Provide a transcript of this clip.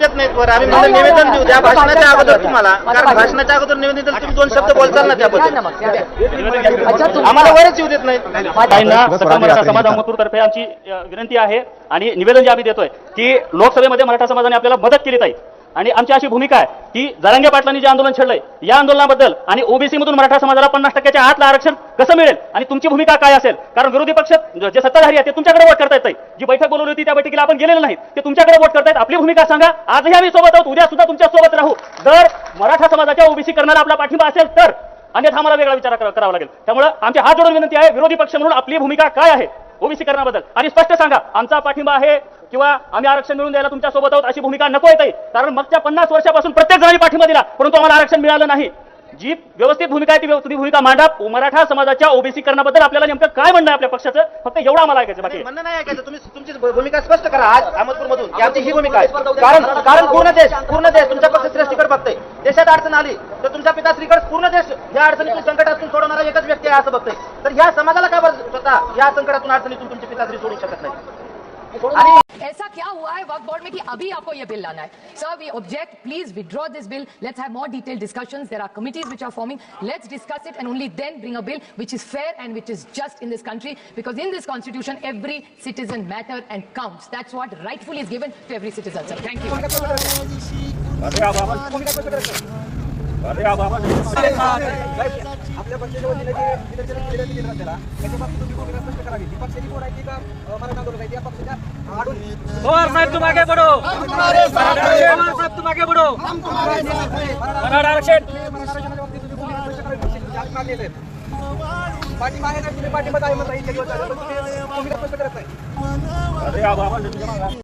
देत नाहीत वर. आम्ही म्हणलं निवेदन देऊ द्या. भाषणाच्या अगोदर तुम्हाला. कारण भाषणाच्या अगोदर निवेदन दिलं तुम्ही दोन शब्द बोलचाल ना त्याबद्दल. आम्हाला वरच येऊ देत नाहीत. मराठा समाज अहमदपूर तर्फे आमची विनंती आहे आणि निवेदन जे आम्ही देतोय की लोकसभेमध्ये मराठा समाजाने आपल्याला मदत केली पाहिजे आणि आमची अशी भूमिका आहे की जरांगे पाटलांनी जे आंदोलन छेडलंय या आंदोलनाबद्दल आणि ओबीसी मधून मराठा समाजाला पन्नास टक्क्याच्या आतलं आरक्षण कसं मिळेल आणि तुमची भूमिका काय असेल? कारण विरोधी पक्ष जे सत्ताधारी आहे ते तुमच्याकडे वोट करतायत ताई. जी बैठक बोलवली होती त्या बैठकीला आपण गेलेलं नाही ते तुमच्याकडे वोट करतायत. आपली भूमिका सांगा. आजही आम्ही सोबत आहोत. उद्या सुद्धा तुमच्यासोबत राहू. जर मराठा समाजाच्या ओबीसी करणारा आपला पाठिंबा असेल तर अन्यथा आम्हाला वेगळा विचार करा- करावा लागेल. त्यामुळे आमची हात जोडून विनंती आहे विरोधी पक्ष म्हणून आपली भूमिका काय आहे? ओबीसी करण्याबद्दल आणि स्पष्ट सांगा आमचा पाठिंबा आहे किंवा आम्ही आरक्षण मिळवून द्यायला तुमच्यासोबत आहोत अशी भूमिका नको येते कारण मागच्या पन्नास वर्षापासून प्रत्येक जणांनी पाठिंबा दिला परंतु आम्हाला आरक्षण मिळालं नाही. जी व्यवस्थित भूमिका आहे ती व्यवस्थित भूमिका मांडा. मराठा समाजाच्या ओबीसी करण्याबद्दल आपल्याला नेमकं काय म्हणणं आहे आपल्या पक्षाचं? फक्त एवढं आम्हाला ऐकायचं बाकी म्हणणं नाही ऐकायचं. तुम्ही तुमची भूमिका स्पष्ट करा आज अहमदपूर मधून ही भूमिका आहे. कारण कारण पूर्ण देश पूर्ण देश तुमच्या पक्ष श्रेष्ठीकडे बघतोय. देशात अडचण आली तर तुमच्या पिताश्रीकडे पूर्ण देश या अडचणीतून संकटातून सोडवणारा एकच व्यक्ती आहे असं बघतोय. तर या समाजाला काय बरं स्वतः या संकटातून अडचणीतून तुमची पिताश्री सोडू शकत नाही आणि ऐसा क्या हुआ है वक्त बोर्ड में कि अभी आपको ये बिल लाना है sir we object please withdraw this bill let's have more detail discussions there are committees which are forming let's discuss it and only then bring a bill which is fair and which is just in this country because in this constitution every citizen matter and counts that's what rightfully is given to every citizen sir thank you आपल्या पक्षाच्या वतीने जे विधानसभेत विनंती केली आपल्याला त्याच्या बाबतीत तुम्ही भूमिका स्पष्ट करावी ही पक्षाची कोण आहे ती का अं, मराठा आंदोलन आहे ती या पक्षाच्या आडून पवार साहेब तुम आगे बढ़ो पवार साहेब तुम आगे बढ़ो मराठा आरक्षण मराठा आरक्षणाच्या बाबतीत तुम्ही भूमिका स्पष्ट करावी पक्षाची आज मान्य आहेत पाठिंबा आहे ना तुम्ही पाठिंबा आहे म्हणता इतके दिवस झाले,